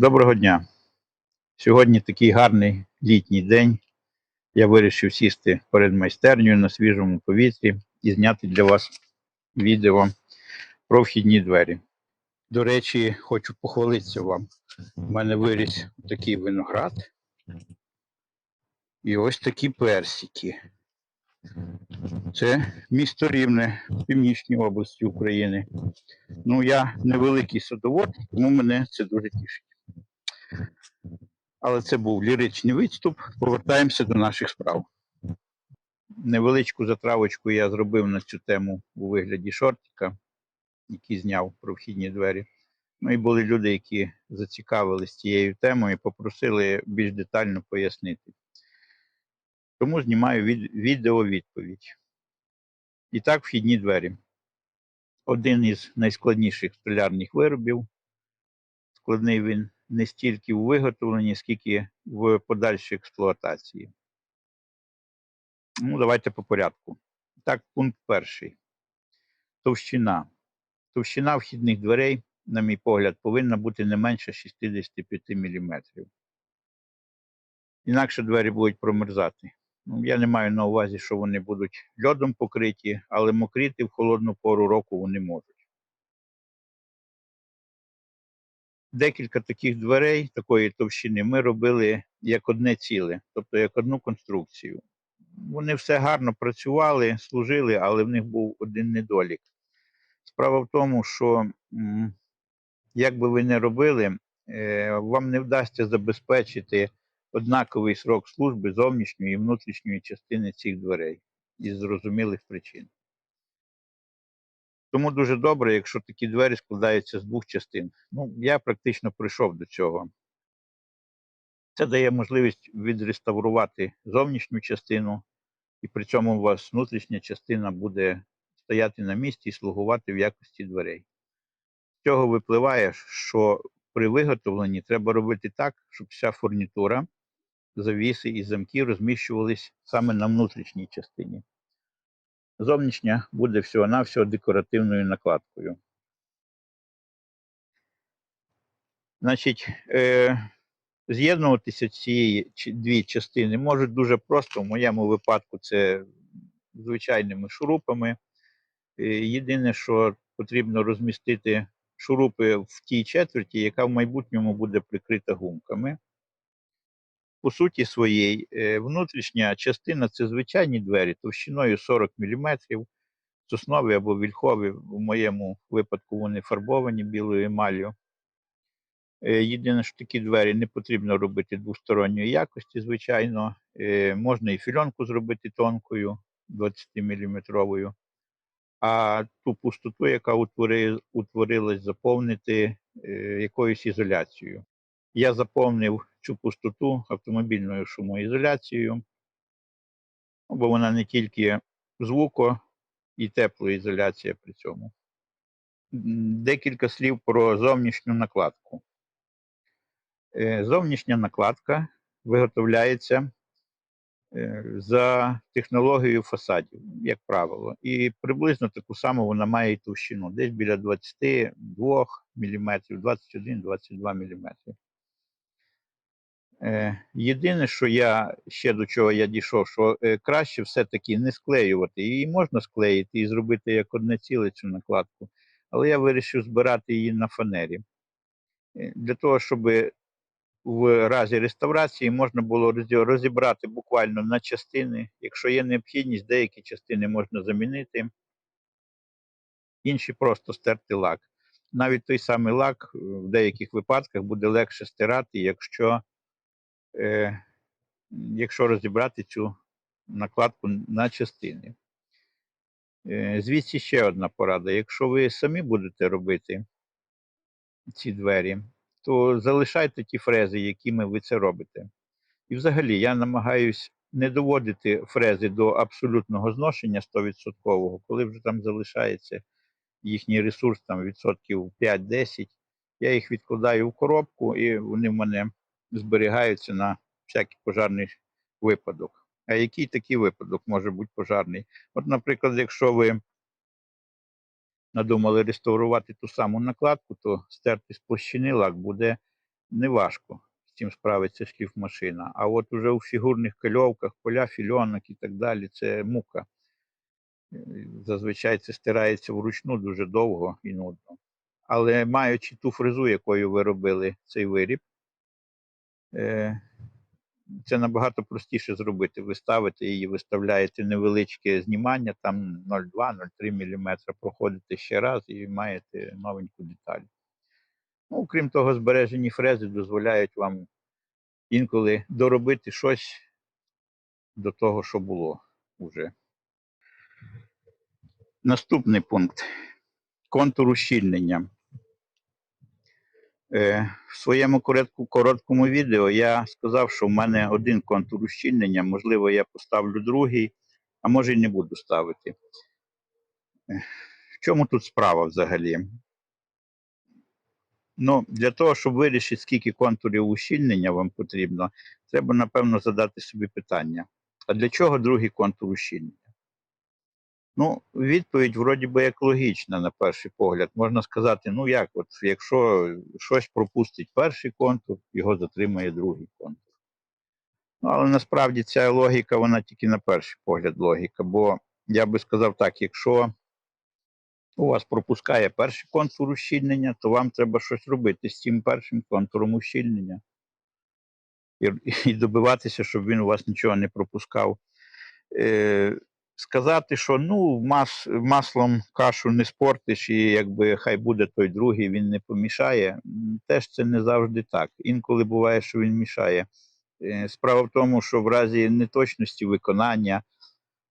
Доброго дня. Сьогодні такий гарний літній день. Я вирішив сісти перед майстернею на свіжому повітрі і зняти для вас відео про вхідні двері. До речі, хочу похвалитися вам. У мене виріс такий виноград і ось такі персики. Це місто Рівне в Північній області України. Ну, я невеликий садовод, тому мене це дуже тішить. Але це був ліричний відступ. Повертаємося до наших справ. Невеличку затравочку я зробив на цю тему у вигляді шортика, який зняв про вхідні двері. Ну і були люди, які зацікавились цією темою і попросили більш детально пояснити. Тому знімаю від, відео відповідь. І так, вхідні двері. Один із найскладніших столярних виробів. Складний він не стільки у виготовленні, скільки в подальшій експлуатації. Ну, давайте по порядку. Так, пункт перший. Товщина. Товщина вхідних дверей, на мій погляд, повинна бути не менше 65 мм. Інакше двері будуть промерзати. Ну, я не маю на увазі, що вони будуть льодом покриті, але мокріти в холодну пору року вони можуть. Декілька таких дверей такої товщини ми робили як одне ціле, тобто як одну конструкцію. Вони все гарно працювали, служили, але в них був один недолік. Справа в тому, що як би ви не робили, е, вам не вдасться забезпечити однаковий срок служби зовнішньої і внутрішньої частини цих дверей із зрозумілих причин. Тому дуже добре, якщо такі двері складаються з двох частин. Ну, я практично прийшов до цього. Це дає можливість відреставрувати зовнішню частину, і при цьому у вас внутрішня частина буде стояти на місці і слугувати в якості дверей. З цього випливає, що при виготовленні треба робити так, щоб вся фурнітура, завіси і замки розміщувались саме на внутрішній частині. Зовнішня буде всього-навсього декоративною накладкою. Значить, е, з'єднуватися чи- дві частини можуть дуже просто. В моєму випадку це звичайними шурупами. Е, Єдине, що потрібно розмістити шурупи в тій четверті, яка в майбутньому буде прикрита гумками. По суті своїй, е, внутрішня частина це звичайні двері товщиною 40 мм, соснові або вільхові. В моєму випадку вони фарбовані білою емаллю. Е, Єдине, що такі двері не потрібно робити двосторонньої якості, звичайно. Е, Можна і фільонку зробити тонкою, 20-мм, а ту пустоту, яка утворилась, заповнити якоюсь ізоляцією. Я заповнив цю пустоту автомобільною шумоізоляцією, ну, бо вона не тільки звуко і теплоізоляція при цьому. Декілька слів про зовнішню накладку. Е, Зовнішня накладка виготовляється е, за технологією фасадів, як правило. І приблизно таку саму вона має і товщину, десь біля 22 мм, 21-22 мм. Е, Єдине, що я ще до чого я дійшов, що е, краще все-таки не склеювати. Її можна склеїти і зробити як одне ціле цю накладку, але я вирішив збирати її на фанері. Е, Для того, щоб в разі реставрації можна було розібрати буквально на частини. Якщо є необхідність, деякі частини можна замінити, інші просто стерти лак. Навіть той самий лак в деяких випадках буде легше стирати, якщо, е, якщо розібрати цю накладку на частини. Е, звідси ще одна порада. Якщо ви самі будете робити ці двері, то залишайте ті фрези, якими ви це робите. І взагалі я намагаюсь не доводити фрези до абсолютного зношення 100%, коли вже там залишається їхній ресурс там відсотків 5-10, я їх відкладаю в коробку і вони в мене зберігаються на всякий пожарний випадок. А який такий випадок може бути пожарний? От, наприклад, якщо ви надумали реставрувати ту саму накладку, то стерти з площини лак буде неважко з цим справиться шліфмашина. А от уже у фігурних кольовках, поля, фільонок і так далі, це мука. Е, Зазвичай це стирається вручну дуже довго і нудно. Але маючи ту фрезу, якою ви робили цей виріб, це набагато простіше зробити. Ви ставите її, виставляєте невеличке знімання, там 0,2-0,3 мм, проходите ще раз і маєте новеньку деталь. Ну, крім того, збережені фрези дозволяють вам інколи доробити щось до того, що було вже. Наступний пункт контур ущільнення. Е, В своєму коротку, короткому відео я сказав, що в мене один контур ущільнення, можливо, я поставлю другий, а може й не буду ставити. Е, В чому тут справа взагалі? Ну, для того, щоб вирішити, скільки контурів ущільнення вам потрібно, треба, напевно, задати собі питання. А для чого другий контур ущільнення? Ну, відповідь вроді би як логічна на перший погляд. Можна сказати, ну як, от якщо щось пропустить перший контур, його затримає другий контур. Ну, але насправді ця логіка, вона тільки на перший погляд логіка. Бо я би сказав так, якщо у вас пропускає перший контур ущільнення, то вам треба щось робити з цим першим контуром ущільнення. І, добиватися, щоб він у вас нічого не пропускав. Е, сказати, що ну, мас, маслом кашу не спортиш, і якби хай буде той другий, він не помішає. Теж це не завжди так. Інколи буває, що він мішає. Е, Справа в тому, що в разі неточності виконання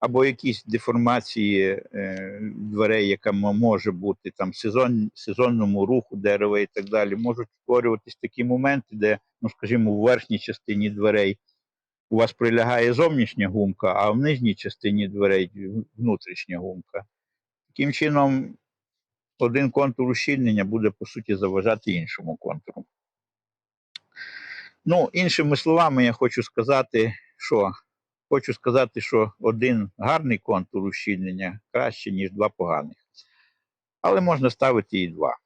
або якісь деформації е, дверей, яка може бути там сезон, сезонному руху дерева і так далі, можуть створюватись такі моменти, де, ну скажімо, в верхній частині дверей у вас прилягає зовнішня гумка, а в нижній частині дверей внутрішня гумка. Таким чином, один контур ущільнення буде, по суті, заважати іншому контуру. Ну, іншими словами, я хочу сказати, що хочу сказати, що один гарний контур ущільнення краще, ніж два поганих. Але можна ставити і два.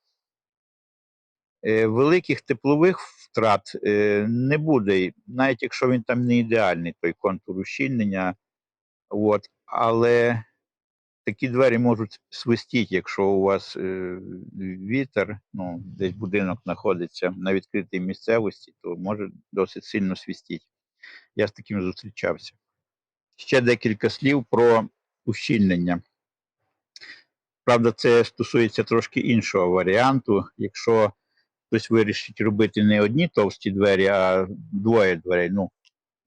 Е, Великих теплових втрат е, не буде, навіть якщо він там не ідеальний, той контур ущільнення. От, але такі двері можуть свистіти, якщо у вас е, вітер, ну, десь будинок знаходиться на відкритій місцевості, то може досить сильно свистіти. Я з таким зустрічався. Ще декілька слів про ущільнення. Правда, це стосується трошки іншого варіанту. Якщо хтось вирішить робити не одні товсті двері, а двоє дверей. Ну,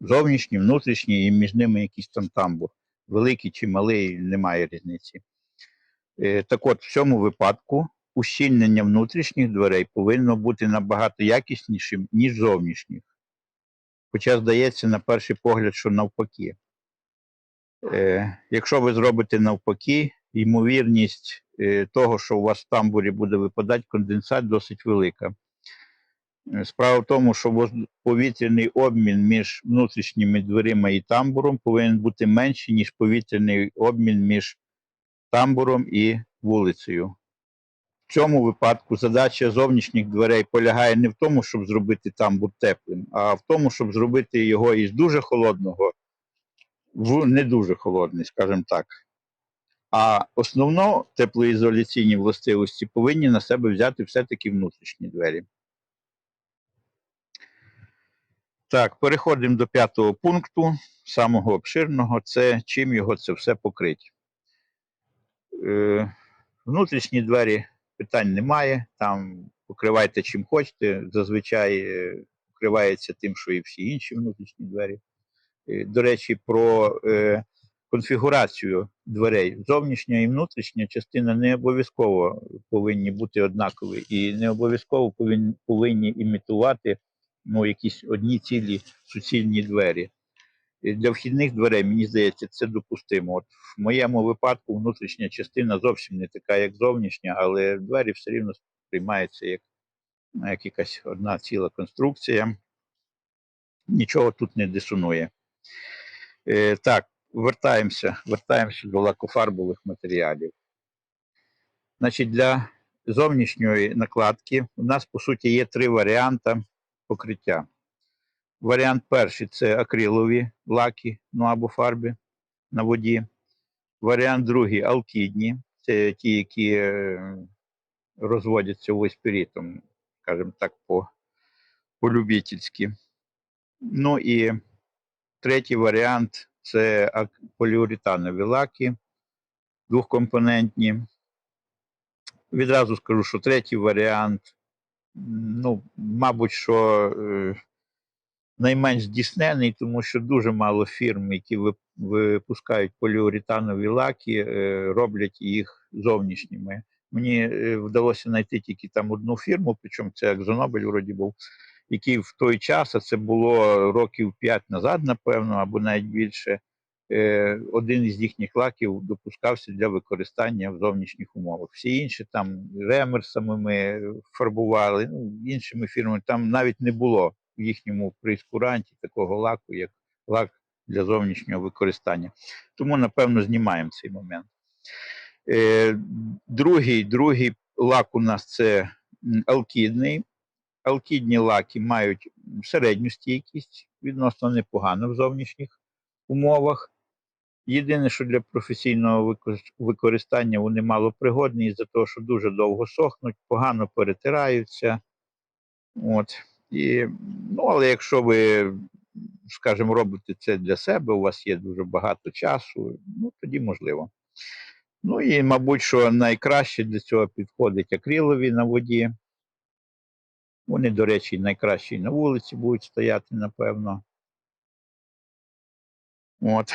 зовнішні, внутрішні, і між ними якийсь там тамбур. Великий чи малий, немає різниці. Е, Так от, в цьому випадку ущільнення внутрішніх дверей повинно бути набагато якіснішим, ніж зовнішніх. Хоча здається, на перший погляд, що навпаки. Е, Якщо ви зробите навпаки, ймовірність того, що у вас в тамбурі буде випадати конденсат, досить велика. Е, Справа в тому, що повітряний обмін між внутрішніми дверима і тамбуром повинен бути менший, ніж повітряний обмін між тамбуром і вулицею. В цьому випадку задача зовнішніх дверей полягає не в тому, щоб зробити тамбур теплим, а в тому, щоб зробити його із дуже холодного в не дуже холодний, скажімо так. А основно теплоізоляційні властивості повинні на себе взяти все-таки внутрішні двері. Так, переходимо до п'ятого пункту, самого обширного, це чим його це все покрить. Е, внутрішні двері питань немає, там покривайте чим хочете, зазвичай е, покривається тим, що і всі інші внутрішні двері. Е, До речі, про е, конфігурацію дверей. Зовнішня і внутрішня частина не обов'язково повинні бути однакові і не обов'язково повинні, повинні імітувати ну, якісь одні цілі суцільні двері. Для вхідних дверей, мені здається, це допустимо. От в моєму випадку внутрішня частина зовсім не така, як зовнішня, але двері все рівно сприймаються як, як якась одна ціла конструкція. Нічого тут не дисонує. Е, так, вертаємося, вертаємося до лакофарбових матеріалів. Значить, для зовнішньої накладки у нас, по суті, є три варіанти покриття. Варіант перший це акрилові лаки, ну або фарби на воді. Варіант другий алкідні, це ті, які е, розводяться воспірітом, скажімо так, по, по-любительськи. Ну і третій варіант це поліуретанові лаки двохкомпонентні. Відразу скажу, що третій варіант, ну, мабуть, що е, найменш здійснений, тому що дуже мало фірм, які випускають поліуретанові лаки, е, роблять їх зовнішніми. Мені е, вдалося знайти тільки там одну фірму, причому це Акзонобель вроді був, який в той час, а це було років 5 назад, напевно, або навіть більше, е, один із їхніх лаків допускався для використання в зовнішніх умовах. Всі інші там ремерсами ми фарбували, ну, іншими фірмами там навіть не було в їхньому прейскуранті такого лаку, як лак для зовнішнього використання. Тому, напевно, знімаємо цей момент. Е, другий, другий лак у нас це алкідний. Алкідні лаки мають середню стійкість, відносно непогано в зовнішніх умовах. Єдине, що для професійного використання вони малопригодні із-за того, що дуже довго сохнуть, погано перетираються. От. І, ну, але якщо ви, скажімо, робите це для себе, у вас є дуже багато часу, ну тоді можливо. Ну і, мабуть, що найкраще для цього підходить акрилові на воді. Вони, до речі, найкраще на вулиці будуть стояти, напевно. От.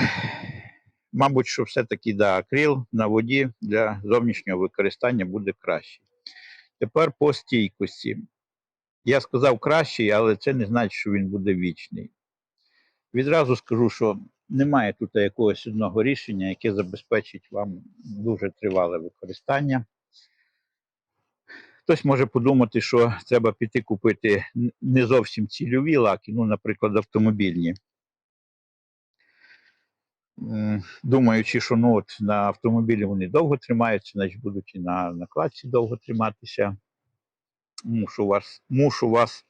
Мабуть, що все-таки да, акрил на воді для зовнішнього використання буде краще. Тепер по стійкості. Я сказав кращий, але це не значить, що він буде вічний. Відразу скажу, що немає тут якогось одного рішення, яке забезпечить вам дуже тривале використання. Хтось може подумати, що треба піти купити не зовсім цільові лаки, ну, наприклад, автомобільні. Думаючи, що ну, от на автомобілі вони довго тримаються, значить будуть і на накладці довго триматися. Мушу вас, мушу вас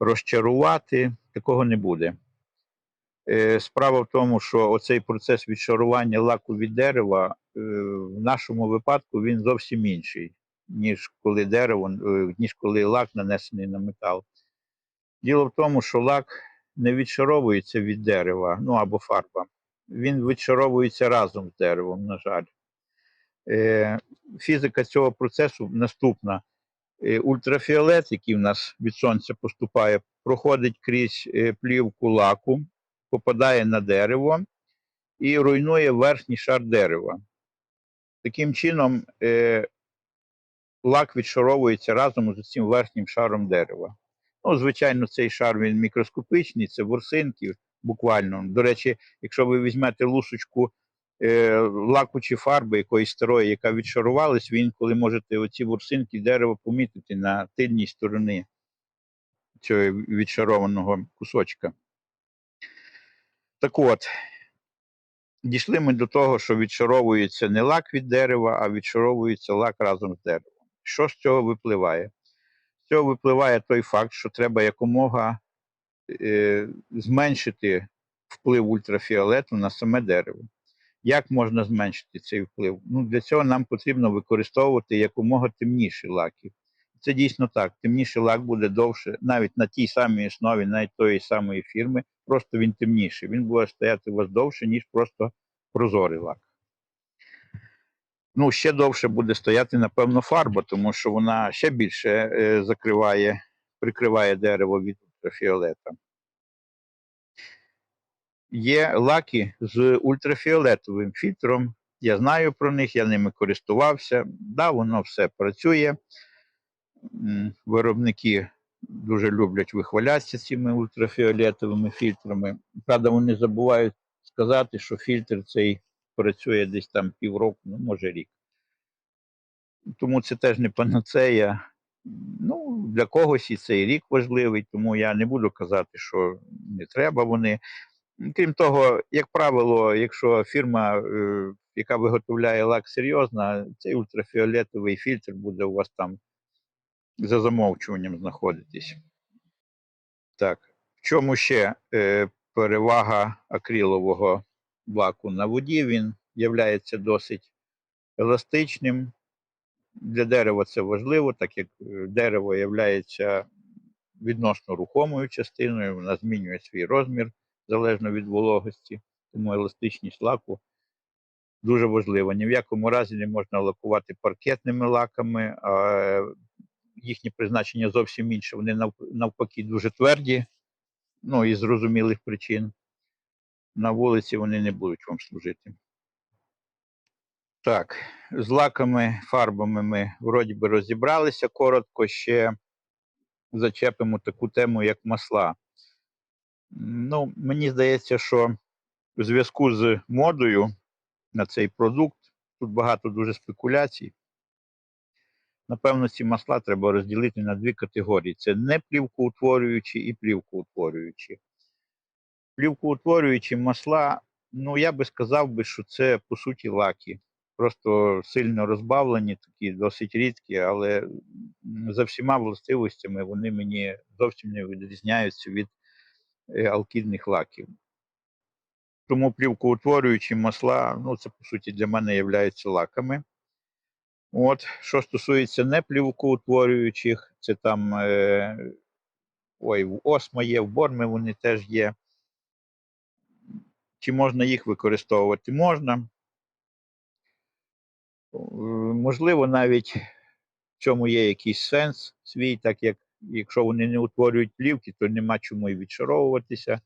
розчарувати, такого не буде. Е, Справа в тому, що оцей процес відшарування лаку від дерева е, в нашому випадку він зовсім інший, ніж коли дерево, е, ніж коли лак нанесений на метал. Діло в тому, що лак не відшаровується від дерева, ну або фарба. Він відшаровується разом з деревом, на жаль. Е, Фізика цього процесу наступна. Е, Ультрафіолет, який в нас від сонця поступає, проходить крізь плівку лаку, попадає на дерево і руйнує верхній шар дерева. Таким чином, лак відшаровується разом з цим верхнім шаром дерева. Ну, звичайно, цей шар він мікроскопичний, це ворсинки, буквально. До речі, якщо ви візьмете лусочку е, лаку чи фарби якоїсь старої, яка відшарувалась, ви інколи можете оці ворсинки дерева помітити на тильній стороні цього відшарованого кусочка. Так от, дійшли ми до того, що відшаровується не лак від дерева, а відшаровується лак разом з деревом. Що з цього випливає? З цього випливає той факт, що треба якомога е, зменшити вплив ультрафіолету на саме дерево. Як можна зменшити цей вплив? Ну, для цього нам потрібно використовувати якомога темніші лаки. Це дійсно так. Темніший лак буде довше, навіть на тій самій основі, навіть тої самої фірми, просто він темніший. Він буде стояти у вас довше, ніж просто прозорий лак. Ну, ще довше буде стояти, напевно, фарба, тому що вона ще більше е, закриває, прикриває дерево від ультрафіолета. Є лаки з ультрафіолетовим фільтром. Я знаю про них, я ними користувався. Да, воно все працює. Виробники дуже люблять вихвалятися цими ультрафіолетовими фільтрами. Правда, вони забувають сказати, що фільтр цей працює десь там півроку, ну може рік. Тому це теж не панацея. Ну, для когось і цей рік важливий, тому я не буду казати, що не треба вони. Крім того, як правило, якщо фірма, е, яка виготовляє лак серйозна, цей ультрафіолетовий фільтр буде у вас там за замовчуванням знаходитись. Так, в чому ще е, перевага акрилового лаку на воді? Він є досить еластичним. Для дерева це важливо, так як е, дерево є відносно рухомою частиною, вона змінює свій розмір залежно від вологості, тому еластичність лаку дуже важлива. Ні в якому разі не можна лакувати паркетними лаками, а їхнє призначення зовсім інше. Вони навпаки дуже тверді, ну із зрозумілих причин. На вулиці вони не будуть вам служити. Так, з лаками, фарбами ми вроді би розібралися. Коротко ще зачепимо таку тему, як масла. Ну, мені здається, що у зв'язку з модою на цей продукт тут багато дуже спекуляцій. Напевно, ці масла треба розділити на дві категорії: це не плівкоутворюючі і плівкоутворюючі. Плівкоутворюючі масла, ну я би сказав би, що це по суті лаки. Просто сильно розбавлені, такі досить рідкі, але за всіма властивостями вони мені зовсім не відрізняються від е, алкідних лаків. Тому плівкоутворюючі масла, ну це по суті для мене являються лаками. От, що стосується неплівкоутворюючих, це там е, ой, в Осмо є, в Борми вони теж є. Чи можна їх використовувати? Можна. Е, Можливо, навіть в цьому є якийсь сенс свій, так як якщо вони не утворюють плівки, то нема чому і відшаровуватися.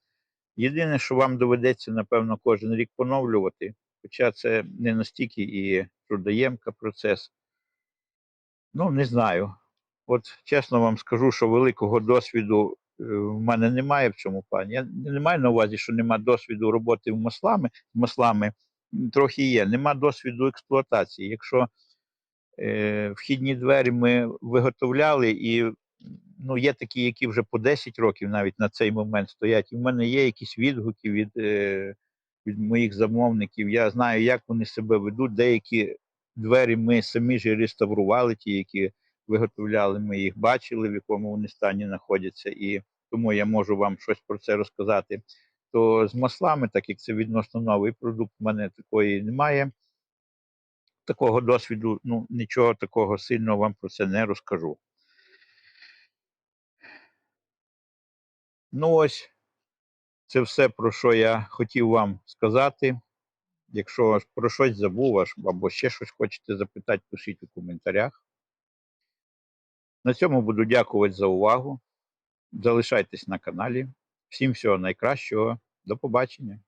Єдине, що вам доведеться, напевно, кожен рік поновлювати, хоча це не настільки і трудоємка процес. Ну, не знаю. От чесно вам скажу, що великого досвіду в мене немає в цьому плані. Я не маю на увазі, що немає досвіду роботи в маслами, з маслами. Трохи є. Нема досвіду експлуатації. Якщо е, вхідні двері ми виготовляли, і ну, є такі, які вже по 10 років навіть на цей момент стоять. І в мене є якісь відгуки від, е, від моїх замовників. Я знаю, як вони себе ведуть. Деякі двері ми самі ж реставрували, ті, які виготовляли, ми їх бачили, в якому вони стані знаходяться, і тому я можу вам щось про це розказати. То з маслами, так як це відносно новий продукт, в мене такої немає. Такого досвіду, ну нічого такого сильного вам про це не розкажу. Ну ось, це все, про що я хотів вам сказати. Якщо про щось забув або ще щось хочете запитати, пишіть у коментарях. На цьому буду дякувати за увагу. Залишайтесь на каналі. Всім всього найкращого. До побачення.